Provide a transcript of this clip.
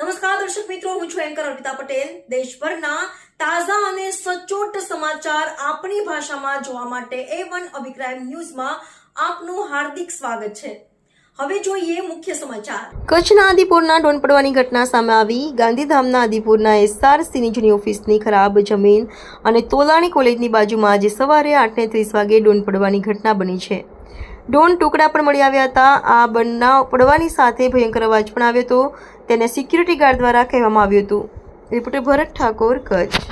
નમસ્કાર, દર્શક મિત્રો, હું છું એન્કર અર્પિતા પટેલ. દેશભરના તાજા અને સચોટ સમાચાર આપણી ભાષામાં જોવા માટે એ વન અભિક્રાઇમ ન્યૂઝમાં આપનું હાર્દિક સ્વાગત છે. હવે જોઈએ મુખ્ય સમાચાર. કચ્છના આદિપુરના ડોન પડવાની ઘટના સામે આવી. ગાંધીધામના આદિપુરના એસઆરસીની જૂની ઓફિસની ખરાબ જમીન અને તોલાણી કોલેજની બાજુમાં આજે સવારે આઠને ત્રીસ વાગે ડોન પડવાની ઘટના બની છે. ડોન ટુકડા પણ મળી આવ્યા હતા. આ બનાવ પડવાની સાથે ભયંકર અવાજ પણ આવ્યો હતો. તેને સિક્યુરિટી ગાર્ડ દ્વારા કહેવામાં આવ્યું હતું. રિપોર્ટર ભરત ઠાકોર કચ્છ.